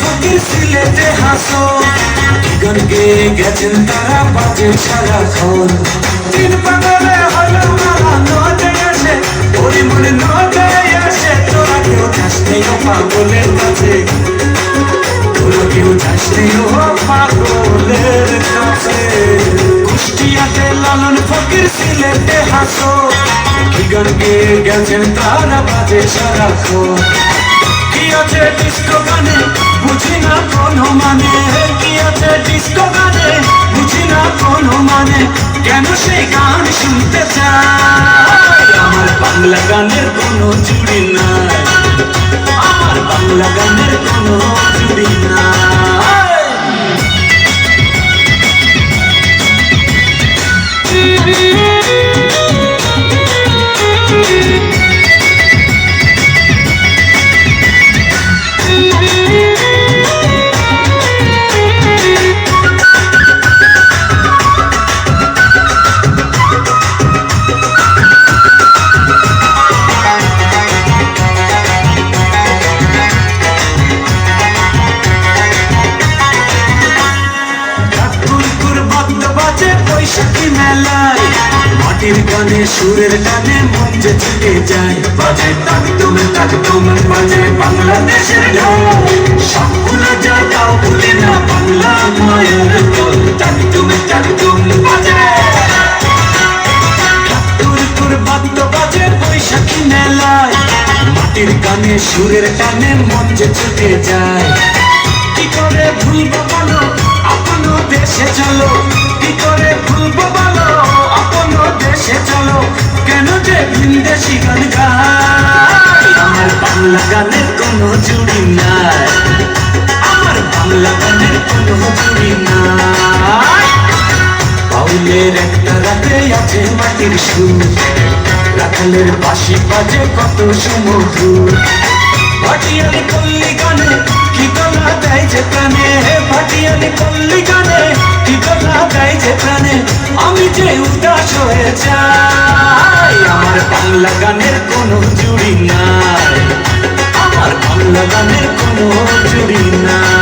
ফকির সিলেটে হাসো। গান গেয়ে গেছেন তারা বাজে সারাক্ষণ তিন পাগলে হলো মারা নদে আসে পরিমণে নদে আসে। তোরা কেউ যাস নেই ও পাগলের কাছে। তোরা কেউ যাস নেই ও পাগলের কাছে। কুষ্টিয়াতে লালন ফকির সিলেটে হাসো। গান গেয়ে গেছেন তারা বাজে সারাক্ষণ কি আছে ডিস্কো গানে? বুঝি না কোনো মানে। কি আছে ডিস্কো গানে? বুঝি না কোনো মানে। কেন সে গান শুনতে চায়? আমার বাংলা গানের কোনো জুড়ি নাই। আমার বাংলা গানের বাজে বৈশাখী মেলায়। মাটির গানে সুরের গানে মন যে ছুটে যায়। বাজে তাক তুমি তাক তুমি, বাজে বাংলাদেশের ঢোল। সব ভুলে যা তাও ভুলে না বাংলা মায়ের দোল। তাক তুমি তাক তুমি, বাজে। বাজে বৈশাখী মেলায়। মাটির গানে সুরের টানে মন যে ছুটে যায়। কি করে ভুলবো বলো? আপন দেশে চলো। বাংলা গানের কোনো জুড়ি নাই। আমার বাংলা গানের কোনো জুড়ি নাই। বাউলের একটা রাতে আছে মাটির সুর। রাখালের বাসি বাজে কত সুমধুর। ভাটিয়ালি পল্লী গানে কি গলা দেয় যে প্রাণে? ভাটিয়ালি পল্লী গানে কি গলা দেয় যে প্রাণে? আমি যে উদাস গানের কোনো চুরি নাই